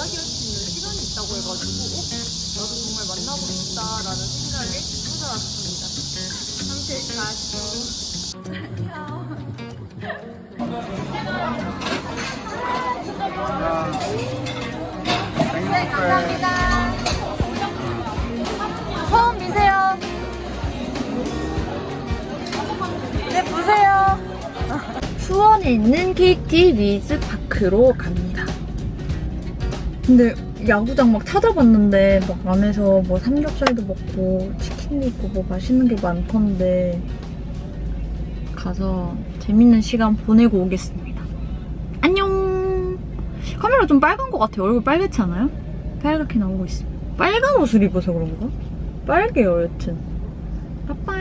이야기할 수 있는 시간이 있다고 해가지고 어? 나도 정말 만나고 싶다라는 생각에 찾아왔습니다. 잠실 가시죠. 네, 감사합니다. 처음 미세요. 네, 보세요. 수원에 있는 KT 위즈파크로 갑니다. 근데 야구장 막 찾아봤는데 막 안에서 뭐 삼겹살도 먹고 치킨도 있고 뭐 맛있는 게 많던데 가서 재밌는 시간 보내고 오겠습니다. 안녕. 카메라 좀 빨간 것 같아요. 얼굴 빨갛지 않아요? 빨갛게 나오고 있습니다. 빨간 옷을 입어서 그런가? 빨개요, 여튼. 빠빠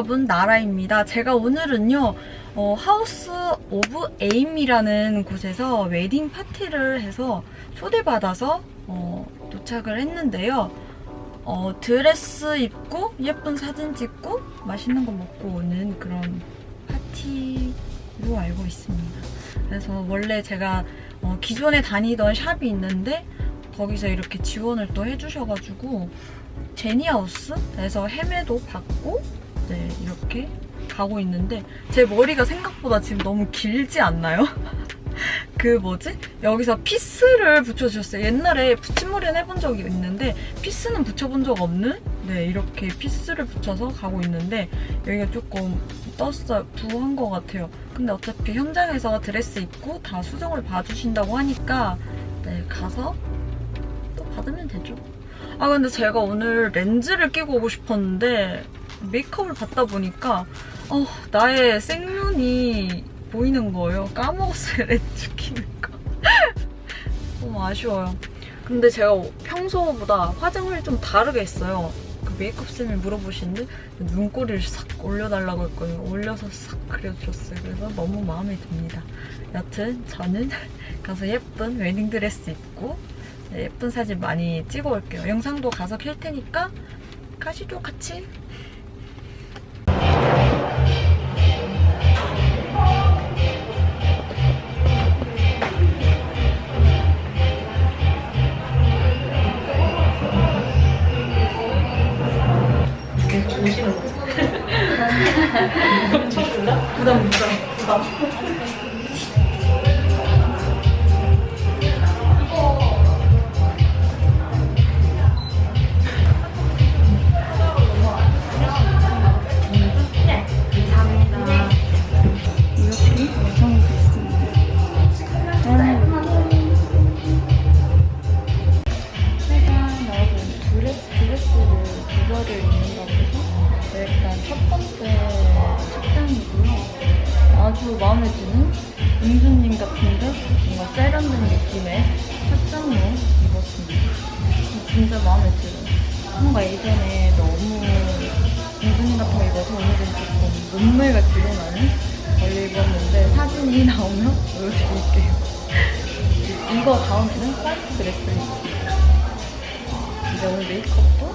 여러분 나라입니다. 제가 오늘은요 어, 하우스 오브 에임이라는 곳에서 웨딩 파티를 해서 초대받아서 어, 도착을 했는데요. 어, 드레스 입고 예쁜 사진 찍고 맛있는 거 먹고 오는 그런 파티로 알고 있습니다. 그래서 원래 제가 어, 기존에 다니던 샵이 있는데 거기서 이렇게 지원을 또 해주셔가지고 제니하우스에서 헤매도 받고 네, 이렇게 가고 있는데 제 머리가 생각보다 지금 너무 길지 않나요? 그 뭐지? 여기서 피스를 붙여주셨어요. 옛날에 붙임머리는 해본 적이 있는데 피스는 붙여본 적 없는 네 이렇게 피스를 붙여서 가고 있는데 여기가 조금 떴어요. 부한 것 같아요. 근데 어차피 현장에서 드레스 입고 다 수정을 봐주신다고 하니까 네 가서 또 받으면 되죠. 아 근데 제가 오늘 렌즈를 끼고 오고 싶었는데 메이크업을 받다 보니까 어, 나의 생눈이 보이는 거예요. 까먹었어요 렌즈 끼는 거. 너무 아쉬워요. 근데 제가 평소보다 화장을 좀 다르게 했어요. 그 메이크업 쌤이 물어보시는데 눈꼬리를 싹 올려달라고 했거든요. 올려서 싹 그려주셨어요. 그래서 너무 마음에 듭니다. 여튼 저는 가서 예쁜 웨딩드레스 입고 네, 예쁜 사진 많이 찍어 올게요. 영상도 가서 킬 테니까 가시죠, 같이. 부담 부담 부담. 이렇게 너무 같은 거 입어서 오늘은 조금 몸매가 드러나는 걸 입었는데 사진이 나오면 보여드릴게요. 이거 다음에는 화이트 드레스를 입습니다. 이제 오늘 메이크업도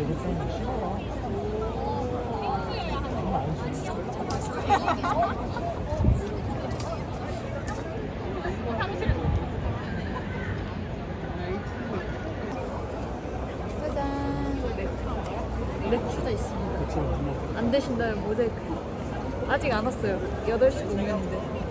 이게 좀 싫어. 짜잔. 뭐. 안 되신다면 모자이크. 아직 안 왔어요. 8시 공연인데.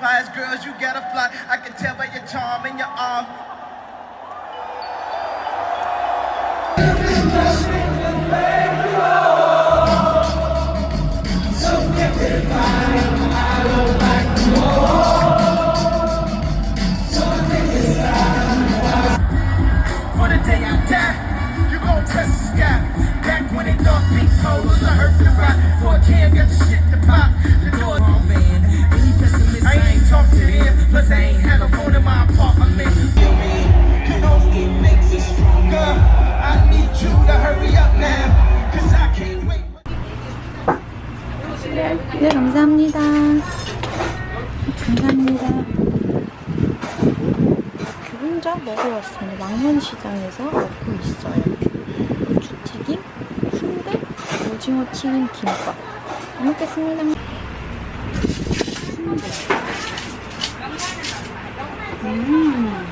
By as girls, you got a fly. I can tell by your charm and your arm. 왔습니다. 망원시장에서 먹고 있어요. 고추튀김, 순대, 오징어 튀김 김밥. 잘 먹겠습니다. 순대. 음.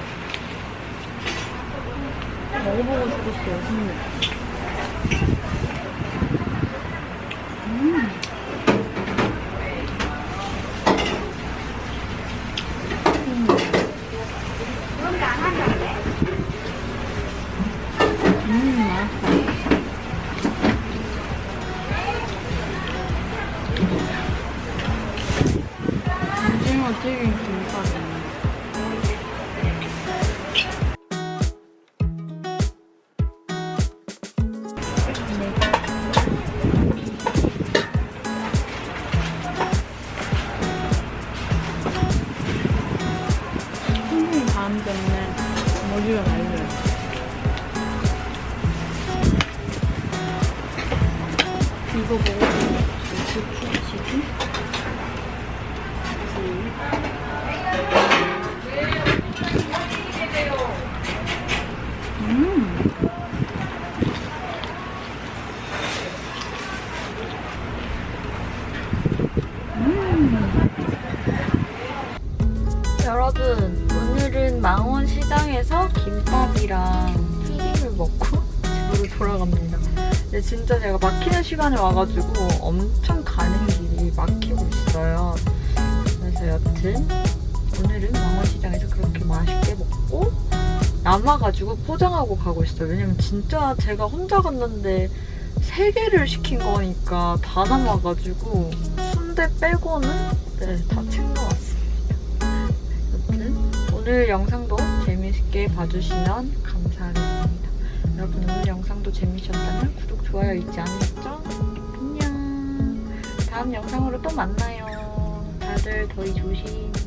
먹어보고 싶었어요, 순대. 움직이긴 김밥이야. 다음 주에는 모듈을 알 여러분, 오늘은 망원 시장에서 김밥이랑 튀김을 먹고 집으로 돌아갑니다. 근데 진짜 제가 막히는 시간에 와가지고 엄청 가는 길이 막히고 있어요. 그래서 여튼 오늘은 망원시장에서 그렇게 맛있게 먹고 남아가지고 포장하고 가고 있어요. 왜냐면 진짜 제가 혼자 갔는데 세 개를 시킨 거니까 다 남아가지고 순대 빼고는 네, 다. 여튼 오늘 영상도 재밌게 봐주시면 감사하겠습니다. 여러분 오늘 영상도 재미셨다면 구독, 좋아요 잊지 않으셨죠? 안녕. 다음 영상으로 또 만나요. 다들 더위 조심.